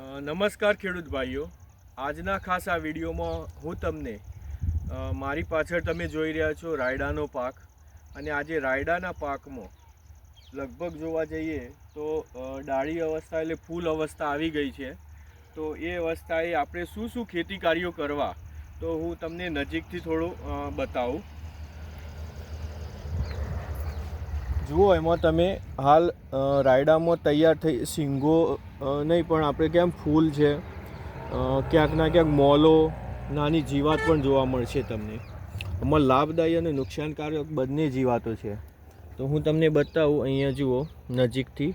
નમસ્કાર ખેડૂત ભાઈઓ. આજના ખાસ આ વિડીયોમાં હું તમને મારી પાછળ તમે જોઈ રહ્યા છો રાયડાનો પાક. અને આજે રાયડાના પાકમાં લગભગ જોવા જઈએ તો ડાળી અવસ્થા એટલે ફૂલ અવસ્થા આવી ગઈ છે. તો એ અવસ્થાએ આપણે શું શું ખેતી કાર્યો કરવા, તો હું તમને નજીકથી થોડું બતાવું. જુઓ, એમાં તમે હાલ રાયડામાં તૈયાર થઈ શીંગો નહીં, પણ આપણે ક્યાં ફૂલ છે? ક્યાંકના ક્યાંક મોલો, નાની જીવાત પણ જોવા મળશે તમને. આમાં લાભદાયી અને નુકસાનકારક બંને જીવાતો છે. તો હું તમને બતાવું, અહીંયા જુઓ, નજીકથી.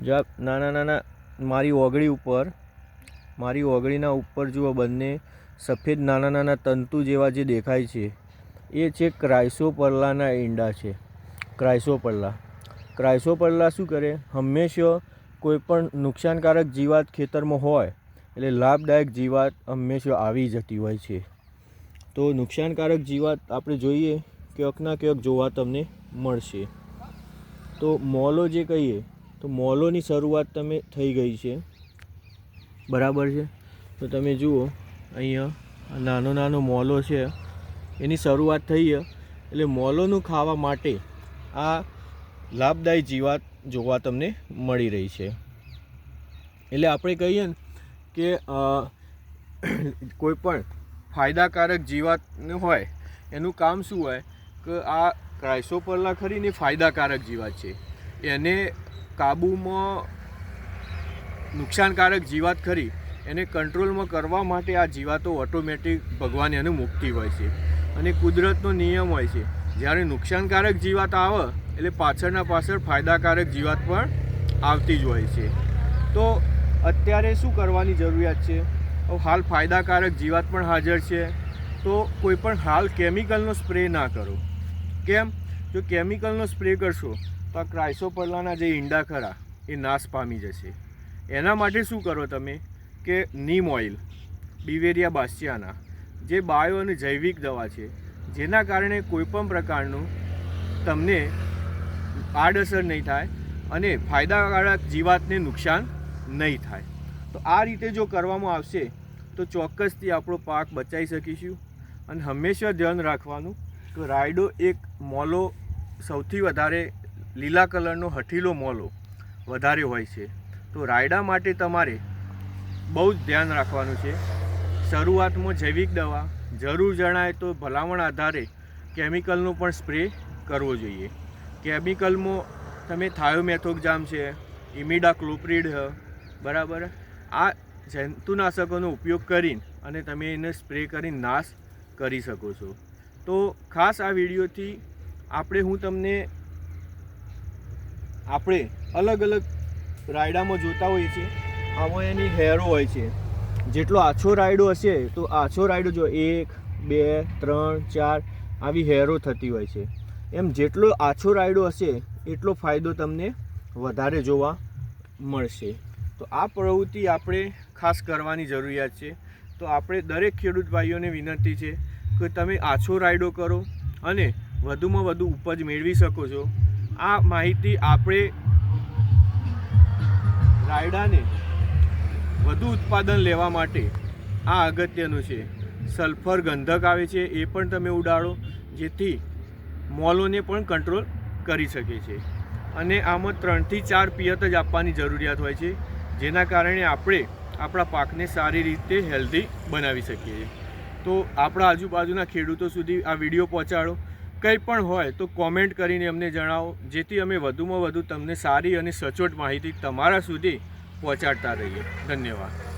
જ્યાં નાના નાના, મારી ઓગળી ઉપર, મારી ઓગળીના ઉપર જુઓ બંને, સફેદ નાના નાના તંતુ જેવા જે દેખાય છે. એ છે ક્રાઇસોપરલાના ઈંડા છે. ક્રાઇસોપરલા. ક્રાઇસોપરલા શું કરે? હંમેશા કોઈ પણ નુકસાનકારક જીવાત ખેતરમાં હોય, એટલે લાભદાયક જીવાત હંમેશા આવી જતી હોય છે. તો નુકસાનકારક જીવાત આપણે જોઈએ ક્યાંકના ક્યાંક જોવા તમને મળશે. તો મોલો જે કહીએ, તો મોલોની શરૂઆત તમે થઈ ગઈ છે. બરાબર છે? તો તમે જુઓ, અહીંયા નાનો નાનો મોલો છે, એની શરૂઆત થઈ એટલે મોલોનું ખાવા માટે આ લાભદાયી જીવાત જોવા તમને મળી રહી છે. એટલે આપણે કહીએ ને કે કોઈ પણ ફાયદાકારક જીવાત હોય, એનું કામ શું હોય કે આ ક્રાઇસોપરલા ખરીને ફાયદાકારક જીવાત છે. એને કાબૂમાં નુકસાનકારક જીવાત ખરી, એને કંટ્રોલમાં કરવા માટે આ જીવાતો ઓટોમેટિક ભગવાન એને મુક્તિ હોય છે. અને કુદરતનો નિયમ હોય છે. જ્યારે નુકસાનકારક જીવાત આવે એટલે પાછળના પાછળ ફાયદાકારક જીવાત પણ આવતી જ હોય છે. તો અત્યારે શું કરવાની જરૂરિયાત છે? હાલ ફાયદાકારક જીવાત પણ હાજર છે. તો કોઈ પણ હાલ કેમિકલનો સ્પ્રે ના કરો. કેમ? જો કેમિકલનો સ્પ્રે કરશો, તો આ ક્રાઇસોપરલાના જે ઈંડા ખરા, એ નાશ પામી જશે. એના માટે શું કરો તમે? કે નીમ ઓઇલ, બિવેરિયા બાસ્યાના, જે બાયો અને જૈવિક દવા છે, જેના કારણે કોઈપણ પ્રકારનું તમને આડઅસર નહીં થાય અને ફાયદાકારક જીવાતને નુકસાન નહીં થાય. તો આ રીતે જો કરવામાં આવશે, તો ચોક્કસથી આપણો પાક બચાવી શકીશું અને હંમેશા ધ્યાન રાખવાનું કે રાયડો એક મોલો, સૌથી વધારે લીલા કલરનો હઠીલો મોલો વધારે હોય છે. તો રાયડા માટે તમારે બહુ જ ધ્યાન રાખવાનું છે. શરૂઆતમાં જૈવિક દવા જરૂર જણાય તો ભલામણ આધારે કેમિકલનો પણ સ્પ્રે કરવો જોઈએ. કેમિકલમાં તમે થાયોમેથોક્જામ છે, ઇમિડા ક્લોપ્રિડ હ, બરાબર? આ જંતુનાશકોનો ઉપયોગ કરીને અને તમે એને સ્પ્રે કરીને નાશ કરી શકો છો. તો ખાસ આ વિડીયોથી આપણે હું તમને આપણે અલગ અલગ રાયડામાં જોતા હોઈએ છીએ. આમાં એની હેરો હોય છે. જેટલો આછો રાયડો હશે, તો આછો રાયડો જો એક, બે, ત્રણ, ચાર, આવી હેરો થતી હોય છે. એમ જેટલો આછો રાયડો હશે, એટલો ફાયદો તમને વધારે જોવા મળશે. તો આ પ્રવૃત્તિ આપણે ખાસ કરવાની જરૂરિયાત છે. તો આપણે દરેક ખેડૂત ભાઈઓને વિનંતી છે કે તમે આછો રાયડો કરો અને વધુમાં વધુ ઉપજ મેળવી શકો છો. આ માહિતી આપણે રાયડાને વધુ ઉત્પાદન લેવા માટે આ અગત્યનું છે. સલ્ફર ગંધક આવે છે, એ પણ તમે ઉડાડો, જેથી મોલોને પણ કંટ્રોલ કરી શકે છે. અને આમાં ત્રણથી ચાર પિયત જ આપવાની જરૂરિયાત હોય છે, જેના કારણે આપણે આપણા પાકને સારી રીતે હેલ્ધી બનાવી શકીએ. તો આપણા આજુબાજુના ખેડૂતો સુધી આ વીડિયો પહોંચાડો. કંઈ પણ હોય તો કોમેન્ટ કરીને અમને જણાવો, જેથી અમે વધુમાં વધુ તમને સારી અને સચોટ માહિતી તમારા સુધી પહોંચાડતા રહીએ. ધન્યવાદ.